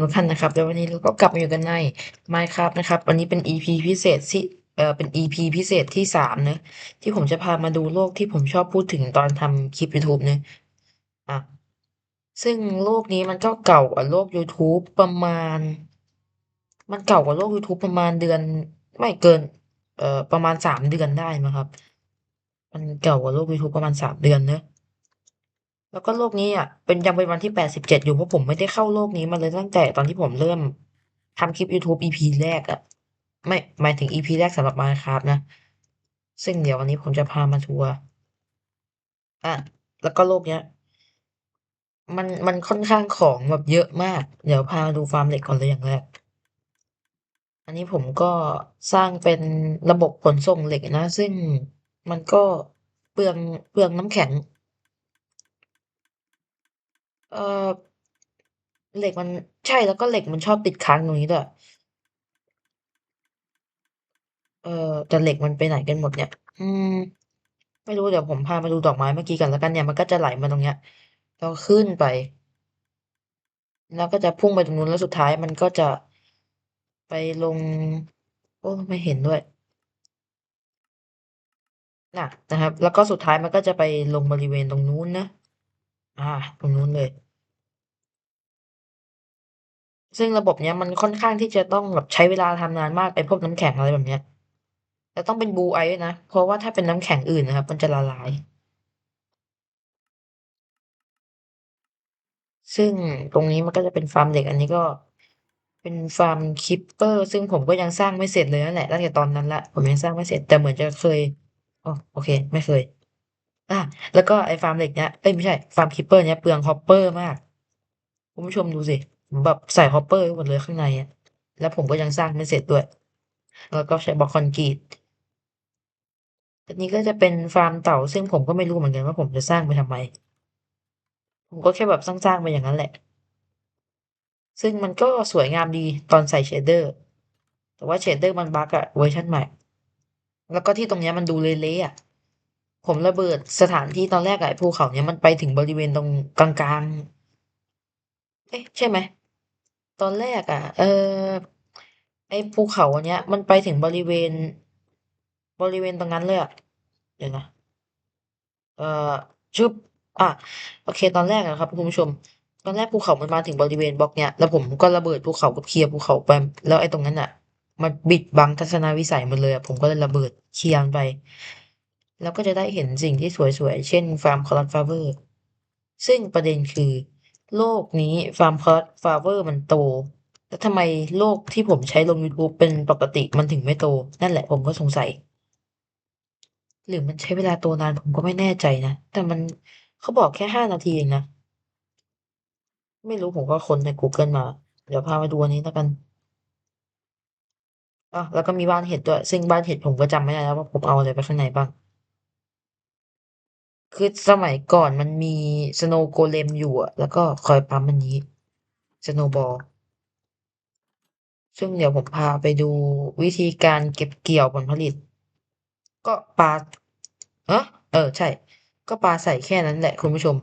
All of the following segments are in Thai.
ทุกท่านนะครับแล้ววันนี้เราก็กลับมาอยู่กันใน Minecraft นะครับ วันนี้เป็น EP พิเศษที่เอ่อเป็น EP พิเศษที่สามเนอะที่ผมจะพามาดูโลกที่ผมชอบพูดถึงตอนทำคลิป YouTube เนอะอะซึ่งโลกนี้มันก็เก่ากว่าโลก YouTube ประมาณ มันเก่ากว่าโลก YouTube ประมาณเดือน ไม่เกินเอ่อประมาณสามเดือนได้มั้งครับ มันเก่ากว่าโลก YouTube ประมาณสามเดือนเนอะ แล้วก็โลกนี้อะเป็นยังเป็นวันที่แปดสิบเจ็ดอยู่เพราะผมไม่ได้เข้าโลกนี้มาเลยตั้งแต่ตอนที่ผมเริ่มทำคลิป YouTube EP แรกอะ ไม่หมายถึง EP แรกสำหรับ Minecraft นะ ซึ่งเดี๋ยววันนี้ผมจะพามาทัวร์อะแล้วก็โลกเนี้ย มันมันค่อนข้างของแบบเยอะมาก เดี๋ยวพามาดูฟาร์มเหล็กก่อนเลยอย่างแรก อันนี้ผมก็สร้างเป็นระบบขนส่งเหล็กนะ ซึ่งมันก็เปลืองเปลืองน้ำแข็ง เออเหล็กมันใช่แล้วก็เหล็กมันชอบติดค้างตรงนี้ด้วย เออแต่เหล็กมันไปไหนกันหมดเนี่ย อืม ไม่รู้เดี๋ยวผมพามาดูดอกไม้เมื่อกี้กันแล้วกันเนี่ยมันก็จะไหลมาตรงเนี้ยแล้วขึ้นไป แล้วก็จะพุ่งไปตรงนู้นแล้วสุดท้ายมันก็จะไปลง โอ้ไม่เห็นด้วยน่ะนะครับ แล้วก็สุดท้ายมันก็จะไปลงบริเวณตรงนู้นนะ อ่า ตรงนู้นเลย ซึ่งระบบเนี้ยมันค่อนข้างที่จะต้องแบบใช้เวลาทำนานมาก ไอ้พวกน้ำแข็ง อะไรแบบเนี้ย แต่ต้องเป็น Blue Ice ด้วยนะ เพราะว่าถ้าเป็นน้ำแข็งอื่นนะครับ มันจะละลาย ซึ่งตรงนี้มันก็จะเป็นฟาร์มเหล็ก อันนี้ก็เป็นฟาร์ม Creeper ซึ่งผมก็ยังสร้างไม่เสร็จเลยนั่นแหละตั้งแต่ตอนนั้นล้วผมยังสร้างไม่เสร็จแต่เหมือนจะเคยอ้อโอเค ไม่เคย อาแล้วก็ไอ้ฟาร์มเหล็กเนี้ยเอ๊ยไม่ใช่ฟาร์ม Creeper เนี้ยเปลือง Hopper มากคุณผู้ชมดูสิแบบใส่ Hopper ไว้หมดเลยข้างในอะแล้วผมก็ยังสร้างไม่เสร็จด้วย แล้วก็ใช้บล็อกคอนกรีตอันนี้ก็จะเป็นฟาร์มเต่าซึ่งผมก็ไม่รู้เหมือนกันว่าผมจะสร้างไปทำไม ผมก็แค่แบบสร้างๆไปอย่างนั้นแหละ ซึ่งมันก็สวยงามดีตอนใส่เชดเดอร์ แต่ว่าเชดเดอร์มันบักอะเวอร์ชันใหม่ แล้วก็ที่ตรงเนี้ยมันดูเละๆอะ ผมระเบิดสถานที่ตอนแรกไอ้ภูเขาเนี้ยมันไปถึงบริเวณตรงกลางๆ เอ๊ะ ใช่ไหม?ตอนแรกอะ เออไอ้ภูเขาอันเนี้ย มันไปถึงบริเวณ บริเวณตรงนั้นเลยอะ เดี๋ยวนะ เอ่อชึบอาโอเค ตอนแรกอะครับคุณผู้ชม ตอนแรกภูเขามันมาถึงบริเวณบล็อกเนี้ยแล้วผมก็ระเบิดภูเขากับเคลียร์ภูเขาไปแล้วไอ้ตรงนั้นน่ะ มันปิดบังทัศนวิสัยหมดเลยอะผมก็เลยระเบิดเคลียร์มันไป แล้วก็จะได้เห็นสิ่งที่สวยๆ เช่นฟาร์ม Cloudflower ซึ่งประเด็นคือ โลกนี้ฟาร์ม Cloudflower มันโต แล้วทำไมโลกที่ผมใช้ลงยูทูบเป็นปกติมันถึงไม่โต นั่นแหละผมก็สงสัย หรือมันใช้เวลาโตนานผมก็ไม่แน่ใจนะ แต่มันเขาบอกแค่5นาทีเองนะ ไม่รู้ผมก็ค้นในกูเกิลมา เดี๋ยวพามาดูอันนี้แล้วกันอ้อแล้วก็มีบ้านเห็ดด้วย ซึ่งบ้านเห็ดผมก็จำไม่ได้แล้วว่าผมเอาอะไรไปข้างในบ้าง คือสมัยก่อนมันมี Snow Golem อยู่อะแล้วก็คอยปั๊มอันนี้ Snowball ซึ่งเดี๋ยวผมพาไปดูวิธีการเก็บเกี่ยวผลผลิต ก็ปลาฮะเออ ใช่ ก็ปลาใส่แค่นั้นแหละคุณผู้ชม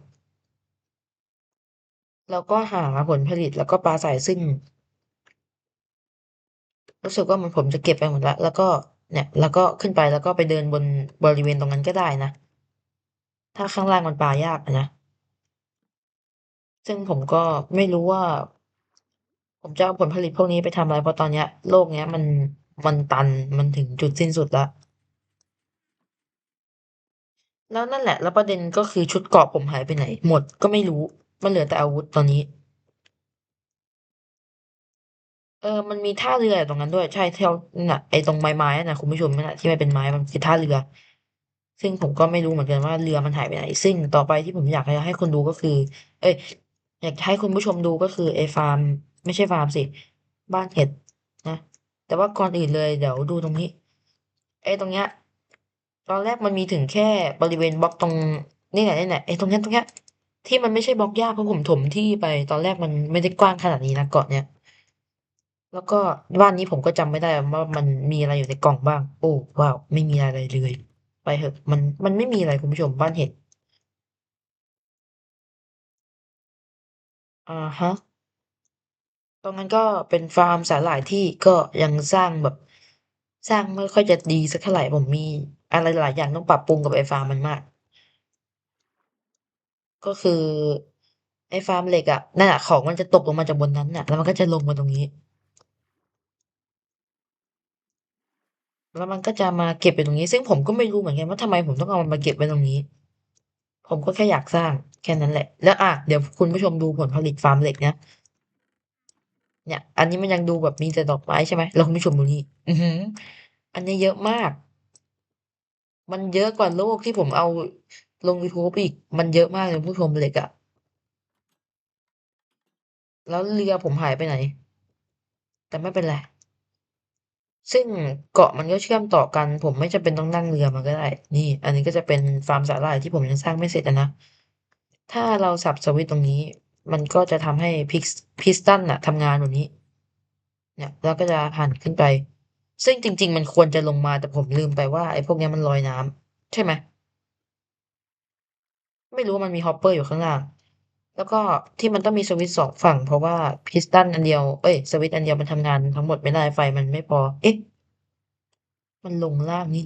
แล้วก็หาผลผลิตแล้วก็ปลาใส่ซึ่ง รู้สึกว่ามือนผมจะเก็บไปหมดล้วแล้วก็เนี่ย แล้วก็ขึ้นไปแล้วก็ไปเดินบนบริเวณตรงนั้นก็ได้นะ ถ้าข้างล่างมันปายากอะนะ ซึ่งผมก็ไม่รู้ว่า ผมจะเอาผลผลิตพวกนี้ไปทำอะไร เพราะตอนเนี้ยโลกเนี้ยมันมันตันมันถึงจุดสิ้นสุดแล้วแล้วนั่นแหละ แล้วประเด็นก็คือชุดเกราะผมหายไปไหน หมดก็ไม่รู้ มันเหลือแต่อาวุธตอนนี้ เออ มันมีท่าเรืออยู่ตรงนั้นด้วย ใช่เที่านั่นน่ะไอ้ตรงไม้ๆนั่นน่ะคุณผู้ชมนั่นน่ะที่มันเป็นไม้มันคือท่าเรือ ซึ่งผมก็ไม่รู้เหมือนกันว่าเรือมันหายไปไหน ซึ่งต่อไปที่ผมอยากจะให้คุณดูก็คือ เอ๊ยอยากจะให้คุณผู้ชมดูก็คือไอ้ฟาร์ม ไม่ใช่ฟาร์มสิ บ้านเห็ดนะ แต่ว่าก่อนอื่นเลยเดี๋ยวดูตรงนี้ ไอ้ตรงเนี้ย ตอนแรกมันมีถึงแค่บริเวณบล็อกตรงนี่แหละๆไอ้ตรงเนี้ยๆที่มันไม่ใช่บล็อกหญ้าเพราะผมถมที่ไป ตอนแรกมันไม่ได้กว้างขนาดนี้นะเกาะเนี้ยแล้วก็บ้านนี้ผมก็จำไม่ได้ว่ามันมีอะไรอยู่ในกล่องบ้าง โอ้ว้าว ไม่มีอะไรเลย ไปเถอะมันมันไม่มีอะไรคุณผู้ชมบ้านเห็ดอะฮะ ตรงนั้นก็เป็นฟาร์มสาหร่ายที่ก็ยังสร้างแบบ สร้างไม่ค่อยจะดีสักเท่าไร ผมมีอะไรหลายอย่างต้องปรับปรุงกับไอ้ฟาร์มมันมาก ก็คือ ไอ้ฟาร์มเหล็กอะ นั่นน่ะ ของมันจะตกลงมาจากบนนั้นน่ะ แล้วมันก็จะลงมาตรงนี้ แล้วมันก็จะมาเก็บอยู่ตรงนี้ ซึ่งผมก็ไม่รู้เหมือนกันว่าทำไมผมต้องเอามันมาเก็บไว้ตรงนี้ ผมก็แค่อยากสร้างแค่นั้นแหละ แล้วอาเดี๋ยวคุณผู้ชมดูผลผลิตฟาร์มเหล็กนะเนี่ย อันนี้มันยังดูแบบมีแต่ดอกไม้ใช่ไหมแล้วคุณผู้ชมดูนี่อื้อฮือ อันนี้เยอะมาก มันเยอะกว่าโลกที่ผมเอาลงยูทูบอีก มันเยอะมากเลยคุณผู้ชมเหล็กอะแล้วเรือผมหายไปไหน?แต่ไม่เป็นไร ซึ่งเกาะมันก็เชื่อมต่อกัน ผมไม่จำเป็นต้องนั่งเรือมาก็ได้ นี่ อันนี้ก็จะเป็นฟาร์มสาหร่ายที่ผมยังสร้างไม่เสร็จนะ ถ้าเราสับสวิตตรงนี้ มันก็จะทำให้ Pis Piston น่ะทำงานแบบนี้ เนี่ยแล้วก็จะหันขึ้นไป ซึ่งจริง ๆ มันควรจะลงมาแต่ผมลืมไปว่าไอ้พวกเนี้ยมันลอยน้ำใช่ไหม?ไม่รู้ว่ามันมี Hopper อยู่ข้างล่าง แล้วก็ที่มันต้องมีสวิตช์2ฝั่ง เพราะว่าพิสตันอันเดียว เอ้ย สวิตช์อันเดียวมันทำงานทั้งหมดไม่ได้ไฟมันไม่พอ เอ๊ะ มันลงล่างนี่